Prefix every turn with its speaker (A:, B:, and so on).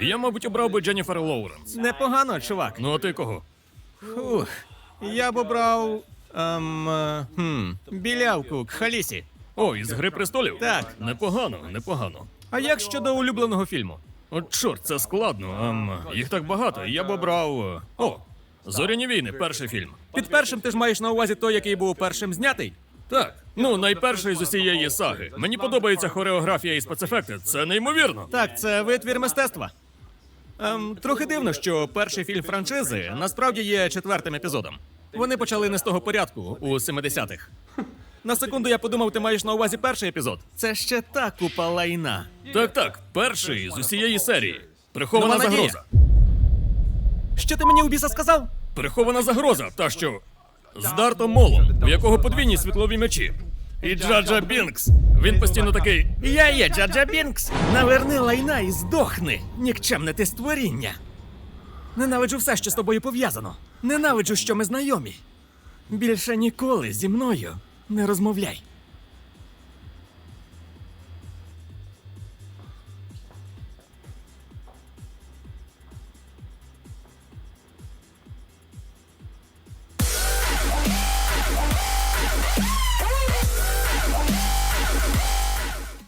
A: Я, мабуть, обрав би Дженніфер Лоуренс.
B: Непогано, чувак.
A: Ну, а ти кого?
B: Фух. Я б обрав. Ем, е, хм, білявку Кхалісі.
A: О, із Гри престолів?
B: Так.
A: Непогано, непогано.
B: А як щодо улюбленого фільму?
A: От чорт, це складно. Ем, їх так багато. Я б обрав. е, О, Зоряні війни, перший фільм.
B: Під першим ти ж маєш на увазі той, який був першим знятий?
A: Так. Ну, найперший з усієї саги. Мені подобається хореографія і спецефекти. Це неймовірно.
B: Так, це витвір мистецтва. Ем, трохи дивно, що перший фільм франшизи насправді є четвертим епізодом. Вони почали не з того порядку у 70-х. На секунду я подумав, ти маєш на увазі перший епізод. Це ще та купа лайна.
A: Так, так, перший з усієї серії. Прихована
B: Нова надія.
A: загроза.
B: Що ти мені у біса сказав?
A: Прихована загроза, та що з Дартом Молом, у якого подвійні світлові мечі. І Джаджа Бінкс. Він постійно такий.
B: Я є Джаджа Бінкс. Наверни лайна і здохни, нікчемне ти створіння. Ненавиджу все, що з тобою пов'язано. Ненавиджу, що ми знайомі. Більше ніколи зі мною не розмовляй.